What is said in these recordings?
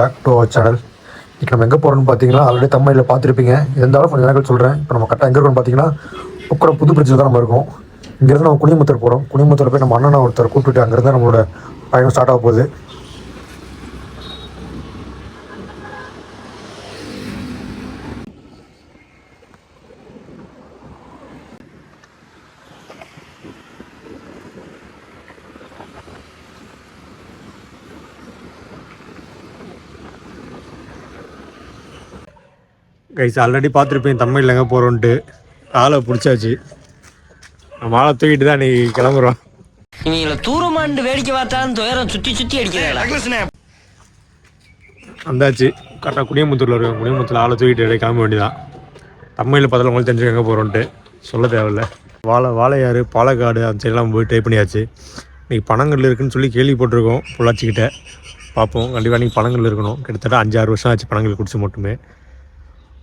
Back to our channel இப்போ நம்ம எங்கே போகிறோம்னு பார்த்தீங்கன்னா ஆல்ரெடி தமிழில் பார்த்துருப்பீங்க. இருந்தாலும் கொஞ்சம் நேரங்கள் சொல்கிறேன் இப்போ நம்ம கரெக்டாக எங்கே இருக்கோம்னு பார்த்தீங்கன்னா உக்கரம் புது பிரிட்ஜில் தான் நம்ம இருக்கோம். இங்கேருந்து நம்ம குனிமுத்தர் போகிறோம் குனிமுத்தர் போய் நம்ம அண்ணனை ஒருத்தர் கூப்பிட்டுட்டு அங்கேருந்து நம்மளோட பயணம் ஸ்டார்ட் ஆக போகுது. கைஸ் ஆல்ரெடி பார்த்துருப்பேன் தமிழில் எங்கே போகிறோன்ட்டு ஆளை பிடிச்சாச்சு. நம்ம ஆளை தூக்கிட்டு தான் நீ கிளம்புறோம். இவங்கள தூரமாண்டு வேடிக்கை பார்த்தாலும் துயரம் சுத்தி சுத்தி அடிக்கிறாங்களா வந்தாச்சு. கரெக்டாக குடியமுத்தூரில் இருக்கோம் குடியமுத்தூரில் ஆளை தூக்கிட்டு அப்படியே கிளம்ப வேண்டியதான் தமிழில் பார்த்தாலும் உங்களுக்கு தெரிஞ்சு எங்கே போகிறோன்ட்டு சொல்ல தேவையில்ல. வாழை வாழையாறு பாலக்காடு அந்த சைடெல்லாம் போய் ட்ரை பண்ணியாச்சு. இன்றைக்கி பணங்கள் இருக்குன்னு சொல்லி கேள்விப்பட்டிருக்கோம் பொள்ளாச்சிக்கிட்ட. பார்ப்போம். கண்டிப்பாக நீங்கள் பணங்கள் இருக்கணும். கிட்டத்தட்ட அஞ்சாறு வருஷம் ஆச்சு பணங்கள் குடிச்சு மட்டுமே.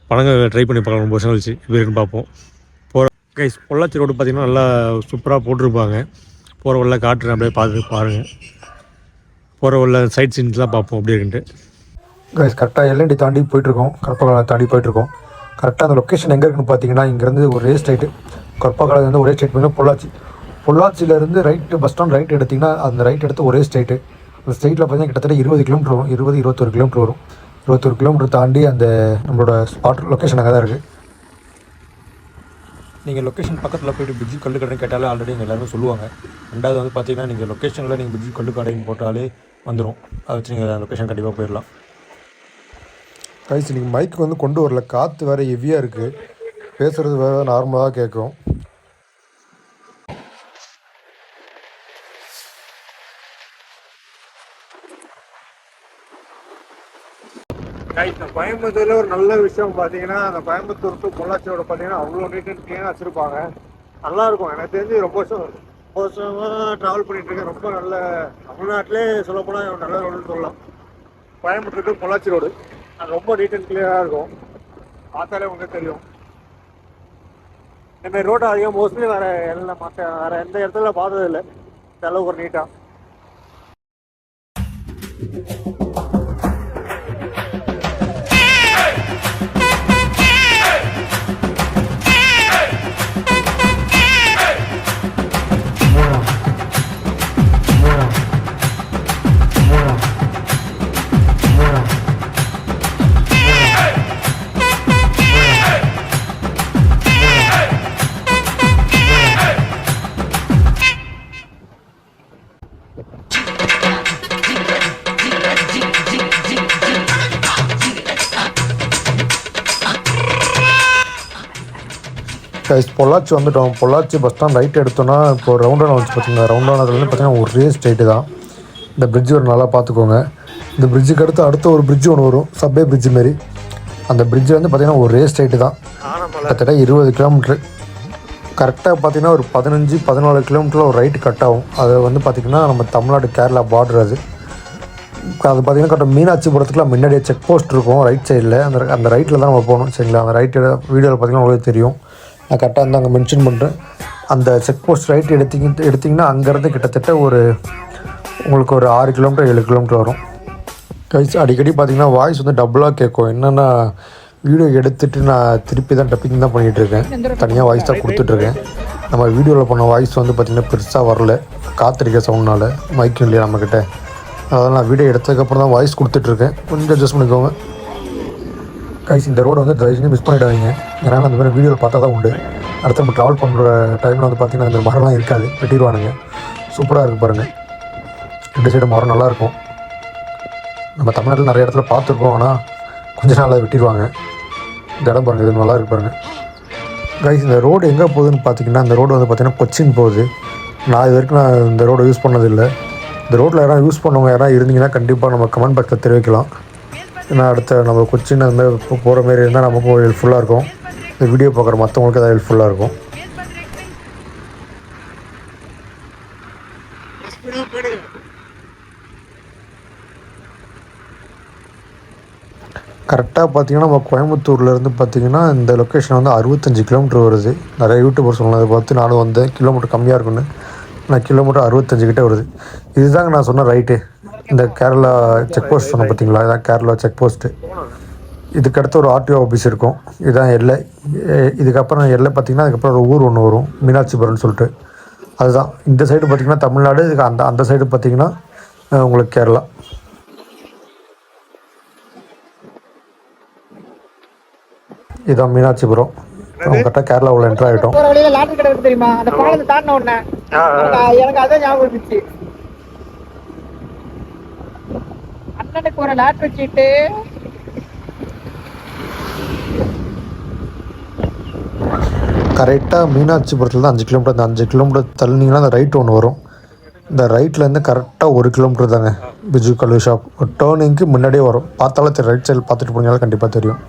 பழங்கள் ட்ரை பண்ணி பார்க்கலாம். ரொம்ப வருஷம் கழிச்சு எப்படி இருக்குன்னு பார்ப்போம். போகிற கைஸ் பொள்ளாச்சி ரோடு பார்த்தீங்கன்னா நல்லா சூப்பராக போட்டிருப்பாங்க. போகிற உள்ள காட்டுறேன். அப்படியே பார்த்து பாருங்கள் போகிற உள்ள சைட் சீன்ஸ்லாம் பார்ப்போம். அப்படி இருக்குன்ட்டு. கைஸ் கரெக்டாக எல்என்டி தாண்டி போயிட்டுருக்கோம். கற்பகாலம் தாண்டி போயிட்டுருக்கோம். கரெக்டாக அந்த லொக்கேஷன் எங்கே இருக்குன்னு பார்த்தீங்கன்னா இங்கேருந்து ஒரே ஸ்ட்ரைட்டு கற்பகாலத்துலேருந்து ஒரே ஸ்ட்ரைட் பண்ணி பொள்ளாச்சி. பொள்ளாச்சியிலேருந்து ரைட்டு பஸ் ஸ்டாண்ட் ரைட் எடுத்திங்கன்னா அந்த ரைட் எடுத்து ஒரே ஸ்ட்ரைட்டு அந்த ஸ்ட்ரைட்டில் பார்த்தீங்கன்னா கிட்டத்தட்ட இருபது கிலோமீட்டர் வரும். இருபது இருபத்தொரு கிலோமீட்டர் வரும். இருபத்தொரு கிலோமீட்டர் தாண்டி அந்த நம்மளோட ஸ்பாட் லொக்கேஷன் அங்கே தான் இருக்குது நீங்கள் லொக்கேஷன் பக்கத்தில் போயிட்டு பிஜி கல்லுக்கடைன்னு கேட்டாலே ஆல்ரெடி எங்கள் எல்லாருமே சொல்லுவாங்க. ரெண்டாவது வந்து பார்த்தீங்கன்னா நீங்கள் லொக்கேஷனில் நீங்கள் பிஜி கல்லுக்கடைன்னு போட்டாலே வந்துடும் அதை வச்சு நீங்கள் லொக்கேஷன் கண்டிப்பாக போயிடலாம். கைஸ் நீங்கள் மைக்கு வந்து கொண்டு வரல. காற்று வேறு ஹெவியாக இருக்குது பேசுகிறது வேறு நார்மலாக கேட்கும் கோயம்புத்தூர்ல ஒரு நல்ல விஷயம் பார்த்தீங்கன்னா அந்த கோயம்புத்தூர் டு பொள்ளாச்சியோட பார்த்தீங்கன்னா அவ்வளோ நீட் அண்ட் க்ளீனாக வச்சுருப்பாங்க. நல்லா இருக்கும். எனக்கு தெரிஞ்சு ரொம்ப வருஷம் ரொம்ப வருஷமாக ட்ராவல் பண்ணிட்டு இருக்கேன். ரொம்ப நல்ல தமிழ்நாட்டிலே சொல்லப்போனால் நல்ல ரோடுன்னு சொல்லலாம். கோயம்புத்தூர் டு பொள்ளாச்சி ரோடு அது ரொம்ப நீட் அண்ட் கிளியராக இருக்கும். பார்த்தாலே உங்களுக்கு தெரியும். இந்த மாதிரி ரோடு அதிகம் மோஸ்ட்லி வேறு எல்லாம் மற்ற வேறு எந்த இடத்துல பார்த்ததில்லை. இந்த அளவுக்கு ஒரு நீட்டாக கைஸ் பொள்ளாச்சி வந்துட்டோம். பொள்ளாச்சி பஸ் ஸ்டாண்ட் ரைட் எடுத்தோன்னா இப்போ ரவுண்டான வந்து பார்த்தீங்கன்னா ரவுண்டானதுலேருந்து பார்த்தீங்கன்னா ஒரே ஸ்ட்ரைட்டு தான். இந்த பிரிட்ஜ் ஒரு நல்லா பார்த்துக்கோங்க இந்த பிரிட்ஜுக்கு அடுத்து அடுத்த ஒரு பிரிட்ஜ் ஒன்று வரும். சப்வே பிரிட்ஜ் மாரி. அந்த பிரிட்ஜ் வந்து பார்த்தீங்கன்னா ஒரே ஸ்ட்ரைட்டு தான். கிட்டத்தட்ட இருபது கிலோமீட்ரு கரெக்டாக பார்த்தீங்கன்னா ஒரு பதினஞ்சு பதினாலு கிலோமீட்டரில் ஒரு ரைட்டு கட் ஆகும். அது வந்து பார்த்திங்கன்னா நம்ம தமிழ்நாடு கேரளா பார்டர் அது. அது பார்த்தீங்கன்னா கரெக்டாக மீனாட்சிபுரத்துக்குலாம் முன்னாடியே செக் போஸ்ட் இருக்கும். ரைட் சைடில் அந்த அந்த ரைட்டில் தான் நம்ம போகணும் சரிங்களா? அந்த ரைட் வீடியோவில் பார்த்தீங்கன்னா உங்களுக்கு தெரியும். நான் கரெக்டாக வந்து அங்கே மென்ஷன் பண்ணுறேன் அந்த செக் போஸ்ட் ரைட் எடுத்திங்க எடுத்திங்கன்னா அங்கேருந்து கிட்டத்தட்ட ஒரு உங்களுக்கு ஒரு ஆறு கிலோமீட்டர் ஏழு கிலோமீட்டர் வரும். கைஸ் அடிக்கடி பார்த்தீங்கன்னா வாய்ஸ் வந்து டபுளாக கேட்கும். என்னென்னா வீடியோ எடுத்துகிட்டு நான் திருப்பி தான் டப்பிங் தான் பண்ணிகிட்டு இருக்கேன். தனியாக வாய்ஸ் தான் கொடுத்துட்ருக்கேன் நம்ம வீடியோவில் பண்ண வாய்ஸ் வந்து பார்த்திங்கன்னா பெருசாக வரல. காத்திருக்க சவுண்ட்னால மைக்கும் இல்லையா நம்மக்கிட்ட அதனால் நான் வீடியோ எடுத்ததுக்கப்புறம் தான் வாய்ஸ் கொடுத்துட்ருக்கேன் கொஞ்சம் அட்ஜஸ்ட் பண்ணிக்கோங்க. கைஸ் இந்த ரோடு வந்து தயவுசெய்து மிஸ் பண்ணிடாதீங்க. ஏன்னா அந்த மாதிரி வீடியோவில் பார்த்தா தான் உண்டு. அடுத்து நம்ம ட்ராவல் பண்ணுற டைமில் வந்து பார்த்திங்கன்னா அந்த மரம்லாம் இருக்காது. வெட்டிடுவானுங்க. சூப்பராக இருக்குது பாருங்கள் ரெண்டு சைடு மரம் நல்லாயிருக்கும் நம்ம தமிழ்நாட்டில் நிறைய இடத்துல பார்த்துருக்கோம். ஆனால் கொஞ்ச நாளாக வெட்டிடுவாங்க. இந்த இடம் பாருங்கள் இது நல்லா இருக்கு பாருங்கள் கைஸ் இந்த ரோடு எங்கே போகுதுன்னு பார்த்தீங்கன்னா இந்த ரோடு வந்து பார்த்திங்கன்னா கொச்சின் போகுது. நான் இது வரைக்கும் நான் இந்த ரோடை யூஸ் பண்ணதில்லை. இந்த ரோட்டில் யாராவது யூஸ் பண்ணவங்க யாராவது இருந்தீங்கன்னா கண்டிப்பாக நம்ம கமெண்ட் பாக்ஸில் தெரிவிக்கலாம். ஏன்னா அடுத்த நம்ம கொச்சின் அந்த மாதிரி போகிற மாரி இருந்தால் நமக்கும் ஹெல்ப்ஃபுல்லாக இருக்கும். இந்த வீடியோ பார்க்குற மற்றவங்களுக்கு எதாவது ஹெல்ப்ஃபுல்லாக இருக்கும். கரெக்டாக பார்த்தீங்கன்னா நம்ம கோயம்புத்தூர்லேருந்து பார்த்தீங்கன்னா இந்த லொக்கேஷன் வந்து அறுபத்தஞ்சு கிலோமீட்டர் வருது. நிறைய யூடியூபர் சொன்னதை பார்த்து நானும் வந்தேன். கிலோமீட்டர் கம்மியாக இருக்குன்னு நான் கிலோமீட்டர் அறுபத்தஞ்சு கிட்டே வருது. இதுதாங்க நான் சொன்ன ரைட்டு இந்த கேரளா செக் போஸ்ட் சொன்ன பார்த்தீங்களா? இதான் கேரளா செக் போஸ்ட்டு இதுக்கடுத்து ஒரு ஆர்டிஓ ஆஃபீஸ் இருக்கும். இதுதான் எல்லை. இதுக்கப்புறம் எல்லை பார்த்தீங்கன்னா அதுக்கப்புறம் ஒரு ஊர் ஒன்று வரும். மீனாட்சிபுரம்னு சொல்லிட்டு. அதுதான். இந்த சைடு பார்த்தீங்கன்னா தமிழ்நாடு இதுக்கு அந்த அந்த சைடு பார்த்தீங்கன்னா உங்களுக்கு கேரளா. இதுதான் மீனாட்சிபுரம். கரெக்டாக கேரளா உள்ள என்ட்ரு ஆகிட்டோம். தெரியுமா? அந்த பாலத்தை தாண்டின உடனே. எனக்கு அதான் ஞாபகம் இருந்துச்சு அண்ணனுக்கு ஒரு லாட்டரி சீட்டு கரெக்டாக மீனாட்சிபுரத்தில் அஞ்சு கிலோமீட்டர் அந்த அஞ்சு கிலோமீட்டர் தள்ளினீங்கன்னா அந்த ரைட் ஒன்று வரும். இந்த ரைட்லேருந்து கரெக்டாக ஒரு கிலோமீட்டர் தாங்க பிஜு கல்லூரி ஷாப் டேர்னிங்க்கு முன்னாடியே வரும். பார்த்தாலே தெரியும் ரைட் சைடு பார்த்துட்டு போனீங்கன்னா கண்டிப்பாக தெரியும்.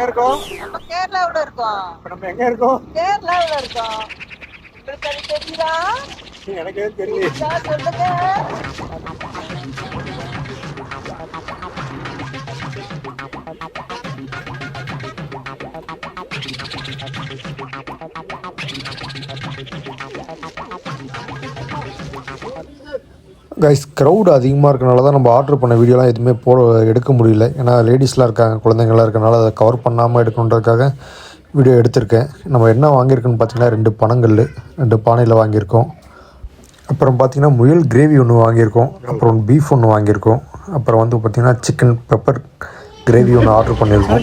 எங்க இருக்கோம்? கேரளாவுல இருக்கோம். நம்ம எங்க இருக்கோம்? கேரளாவுல இருக்கோம். உங்களுக்கு அது தெரியுதா? எனக்கே தெரியல நான் சொல்லுங்க. கைஸ் க்ரௌட் அதிகமாக இருக்கனால தான் நம்ம ஆர்டர் பண்ண வீடியோலாம் எதுவுமே போ எடுக்க முடியல. ஏன்னா லேடிஸ்லாம் இருக்காங்க குழந்தைங்களாம் இருக்கனால அதை கவர் பண்ணாமல் எடுக்கணுன்றதுக்காக வீடியோ எடுத்திருக்கேன். நம்ம என்ன வாங்கியிருக்குன்னு பார்த்தீங்கன்னா ரெண்டு பணங்கள் ரெண்டு பானையில் வாங்கியிருக்கோம். அப்புறம் பார்த்தீங்கன்னா முயல் கிரேவி ஒன்று வாங்கியிருக்கோம். அப்புறம் பீஃப் ஒன்று வாங்கியிருக்கோம். அப்புறம் வந்து பார்த்தீங்கன்னா சிக்கன் பெப்பர் கிரேவி ஒன்று ஆர்டர் பண்ணியிருக்கோம்.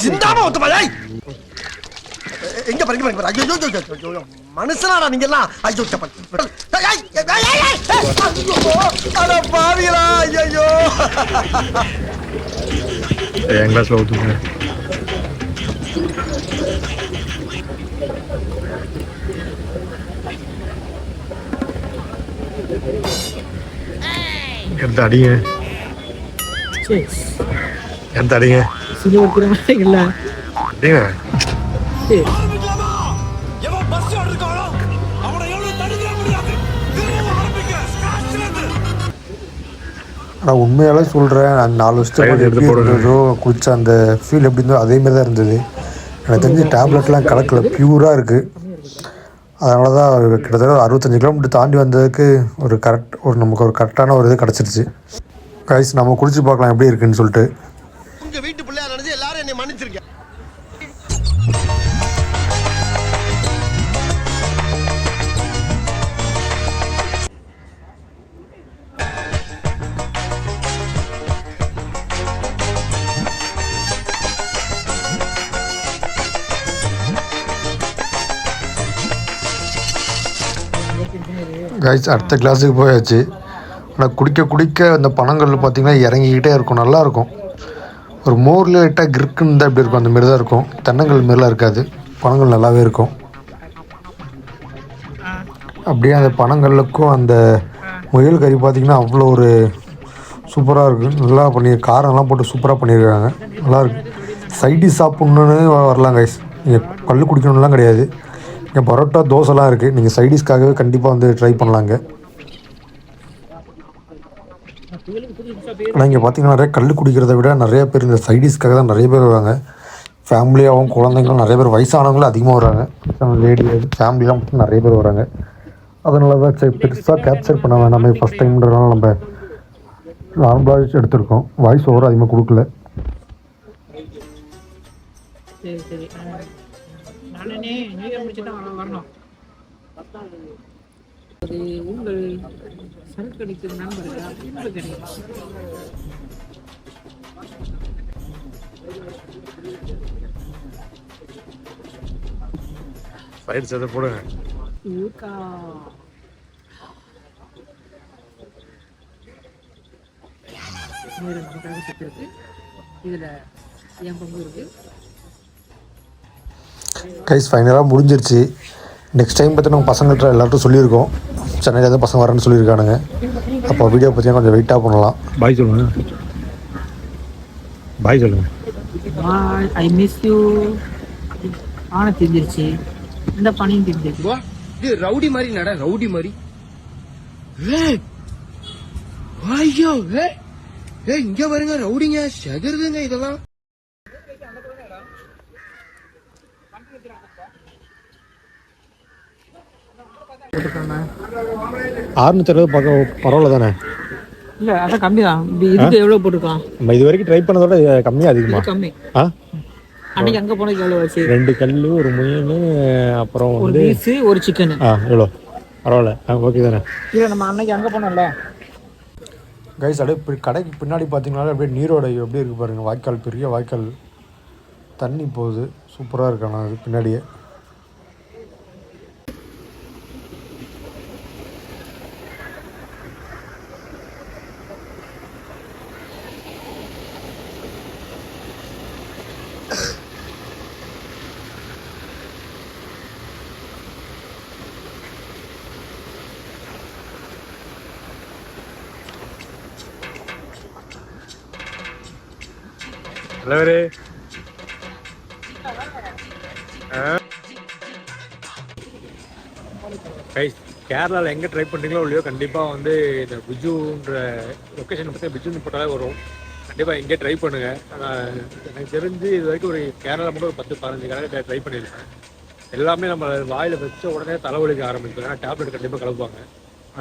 சிந்தாம ஒத்துப்பாய் எங்க பாருங்க பாருங்க பாருங்க. ஐயோ ஐயோ, ஐயோ, மனுஷனாடா நீங்க எல்லாம் ஐயோ சப்பா. ஏய், ஏய், ஏய், ஏய், ஏய், ஏய், ஐயோ, அட பாவிகளா ஐயோ என் கிளாஸில் ஊற்றுங்க எடுத்து அடிங்க. எடுத்து அடிங்க. சின்ன ஒரு மாதிரி இல்ல ஆனால் உண்மையாலே சொல்கிறேன் அந்த நாலு வருஷத்துக்கு எப்படி இருந்ததோ குடிச்ச அந்த ஃபீல் எப்படி இருந்தோ அதே மாதிரி தான் இருந்தது. எனக்கு தெரிஞ்சு டேப்லெட்லாம் கலக்கல பியூராக இருக்குது அதனால தான் கிட்டத்தட்ட ஒரு அறுபத்தஞ்சு கிலோமீட்டர் தாண்டி வந்ததுக்கு ஒரு கரெக்ட் ஒரு நமக்கு ஒரு கரெக்டான ஒரு இது கிடச்சிருச்சு. கைஸ் நம்ம குடிச்சு பார்க்கலாம் எப்படி இருக்குன்னு சொல்லிட்டு. கைஸ் அடுத்த கிளாஸுக்கு போயாச்சு. ஆனால் குடிக்க குடிக்க அந்த பணங்கள் பார்த்திங்கன்னா இறங்கிக்கிட்டே இருக்கும். நல்லாயிருக்கும் ஒரு மோரில் லைட்டாக கிரிக்குன்னு தான் இப்படி இருக்கும்? அந்த மாரி தான் இருக்கும். தென்னங்கள் மாரிலாம் இருக்காது. பணங்கள் நல்லாவே இருக்கும். அப்படியே அந்த பணங்களுக்கும் அந்த முயல் கறி பார்த்திங்கன்னா அவ்வளோ ஒரு சூப்பராக இருக்குது நல்லா பண்ணி காரம்லாம் போட்டு சூப்பராக பண்ணியிருக்காங்க நல்லா இருக்கு. சைடி சாப்பிட்ணுன்னு வரலாம் கைஸ் நீங்கள் கல் குடிக்கணும்லாம் கிடையாது. இங்கே பரோட்டா தோசைலாம் இருக்குது நீங்கள் சைடிஷ்காகவே கண்டிப்பாக வந்து ட்ரை பண்ணலாங்க. ஆனால் இங்கே பார்த்தீங்கன்னா நிறைய கல் குடிக்கிறத விட நிறைய பேர் இந்த சைடிஷ்காக தான் நிறைய பேர் வருவாங்க. ஃபேமிலியாகவும் குழந்தைங்களும் நிறைய பேர் வயசானவங்களும் அதிகமாக வராங்க. லேடி ஃபேமிலிலாம் மட்டும் நிறைய பேர் வராங்க. அதனால தான் சரி பெருசாக கேப்சர் பண்ண வேணாமே. ஃபஸ்ட் டைம்ன்றதுனால நம்ம நார்மலாக எடுத்திருக்கோம். வாய்ஸ் ஓவர் அதிகமாக கொடுக்கல. சரி சரி. அது உங்கள் சரக்கடிக்கும் நண்பர்களா உங்களுக்கு சைடு சேர்த்து போடுங்க. ஊக்கா நேரம் இதில் என் பங்கு இருக்குது கைஸ் ஃபைனலாக முடிஞ்சிருச்சு. நெக்ஸ்ட் டைம் பற்றி நம்ம பசங்கள்ட்ட எல்லார்ட்டும் சொல்லியிருக்கோம். சென்னையில் எதாவது பசங்க வரேன்னு சொல்லியிருக்கானுங்க. அப்போ வீடியோ பார்த்தீங்கன்னா கொஞ்சம் வெயிட்டாக பண்ணலாம். பாய் சொல்லுங்க. பாய் சொல்லுங்க. பாய் ஐ மிஸ் யூ ஆன தெரிஞ்சிருச்சு. இந்த பணியும் தெரிஞ்சிருச்சு. இது ரவுடி மாதிரி நட ரவுடி மாதிரி. ஐயோ ஏய், இங்க பாருங்க ரவுடிங்க செகருதுங்க இதெல்லாம். போட்டிருக்காங்க அறுநூத்தி அறுபது பக்கம் பரவாயில்ல தானே? இல்ல அதான் கம்மி தான். இதுக்கு எவ்வளவு போட்டிருக்கான் நம்ம இது வரைக்கும் ட்ரை பண்ணதோட கம்மியாக அதிகமா இது கம்மி. ஆ? அன்னைக்கு அங்க போனதுக்கு எவ்வளவு ஆச்சு? ரெண்டு கல் ஒரு மீன் அப்புறம் ஒரு பீஸ் ஒரு சிக்கன் ஆ எவ்வளோ பரவாயில்ல. ஆ ஓகே தானே? இல்ல நம்ம அன்னைக்கு அங்க போனோம்ல. கைஸ் அப்படியே இப்படி கடைக்கு பின்னாடி பார்த்தீங்கனாலே அப்படியே நீரோட எப்படி இருக்கு பாருங்க. வாய்க்கால் பெரிய வாய்க்கால். தண்ணி போகுது. சூப்பராக இருக்கு ஆனால் அது பின்னாடியே. தலைவரே. கைஸ் கேரளாவில் எங்கே ட்ரை பண்ணுறீங்களோ இல்லையோ கண்டிப்பாக வந்து இந்த பிஜுன்ற லொக்கேஷன் பற்றி பிஜுன்னு போட்டாலே வரும். கண்டிப்பாக எங்கேயே ட்ரை பண்ணுங்கள் ஆனால் எனக்கு தெரிஞ்சு இது வரைக்கும் ஒரு கேரளா மட்டும் ஒரு பத்து பதினஞ்சு கடை ட்ரை பண்ணியிருக்கேன். எல்லாமே நம்ம வாயில் வச்ச உடனே தலைவலிக்க ஆரம்பிக்கும். ஏன்னா டேப்லெட் கண்டிப்பாக கலப்பாங்க.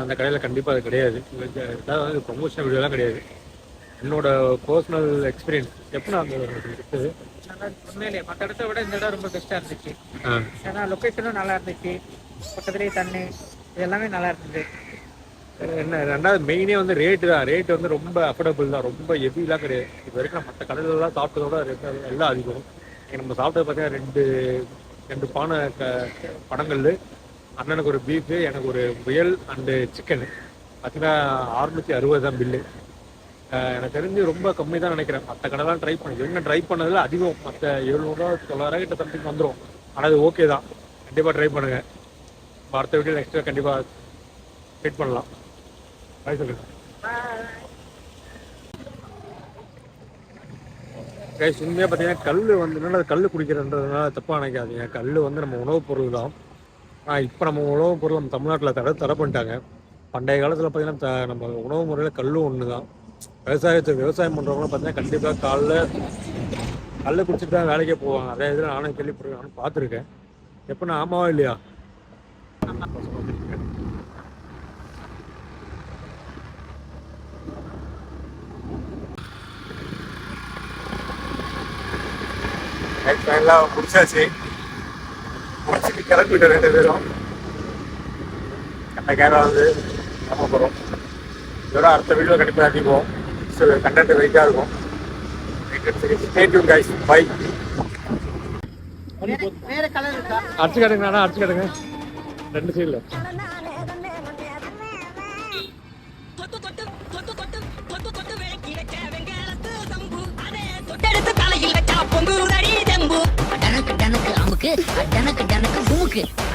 அந்த கடையில் கண்டிப்பாக அது கிடையாது. அதாவது ப்ரொமோஷனல் வீடியோலாம் கிடையாது. என்னோட பர்சனல் எக்ஸ்பீரியன்ஸ் எப்போ நான் அந்த எடுத்தது உண்மையிலே மற்ற இடத்த விட இந்த இடம் ரொம்ப பெஸ்டா இருந்துச்சு. ஏன்னா லொக்கேஷனும் நல்லா இருந்துச்சு. பக்கத்துலேயே தண்ணி இது எல்லாமே நல்லா இருந்தது. என்ன ரெண்டாவது மெயினே வந்து ரேட்டு தான். ரேட் வந்து ரொம்ப அஃபோர்டபுள் தான். ரொம்ப ஹெவிலாம் கிடையாது. இது வரைக்கும் நான் மற்ற கடையிலலாம் சாப்பிட்டதோட ரேட் எல்லாம் அதிகம். நம்ம சாப்பிட்டது பார்த்தீங்கன்னா ரெண்டு ரெண்டு பானை க படங்கள் அண்ணனுக்கு ஒரு பீஃபு எனக்கு ஒரு முயல் அண்டு சிக்கனு பார்த்தீங்கன்னா அறுநூற்றி அறுபது தான் பில்லு எனக்கு தெரிஞ்சு ரொம்ப கம்மி தான் நினைக்கிறேன். மற்ற கடைலாம் ட்ரை பண்ணி என்ன ட்ரை பண்ணதில் அதிகம். மற்ற எழுநூறுவா தொள்ளாயிரம் கிட்ட சம்திங் வந்துடும் ஆனால் அது ஓகே தான். கண்டிப்பாக ட்ரை பண்ணுங்கள் அடுத்த வீடியோ நெக்ஸ்ட் கண்டிப்பாக வெயிட் பண்ணலாம். பாய் சொல்லுங்க. கைஸ் உண்மையாக பார்த்தீங்கன்னா கல் வந்து கல் குடிக்கிறன்றதுனால தப்பாக நினைக்காதீங்க. கல் வந்து நம்ம உணவுப் பொருள் தான். ஆனால் இப்போ நம்ம உணவுப் பொருள் நம்ம தமிழ்நாட்டில் தடை தடை பண்ணிட்டாங்க. பண்டைய காலத்தில் பார்த்தீங்கன்னா த- நம்ம உணவு முறையில் கல்லும் ஒன்று தான் விவசாயத்தை விவசாயம் பண்ணுறவங்களும் பார்த்தீங்கன்னா கண்டிப்பாக காலைல கல் குடிச்சிட்டு தான் வேலைக்கே போவாங்க. அதே இதில் நானும் கேள்விப்பட்டிருக்கேன் நானும் பார்த்துருக்கேன் எப்போ நான் ஆமாவா இல்லையா? எல்லாம் முடிச்சாச்சு. முடிச்சுட்டு கிளம்பிட்டு ரெண்டு பேரும். அந்த கேரளா வந்து நம்ம போகிறோம் இதோட அடுத்த வீடியோ கண்டிப்பாக அதிகம் ஸோ கண்டென்ட் வெயிட்டாக இருக்கும். பை அடிச்சு காட்டுங்க அடிச்சு காட்டுங்க. ரெண்டு சைடில் டனக்கு டனக்கு அமுக்கு டனக்கு டனக்கு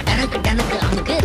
டனக்கு டனக்கு அமுக்கு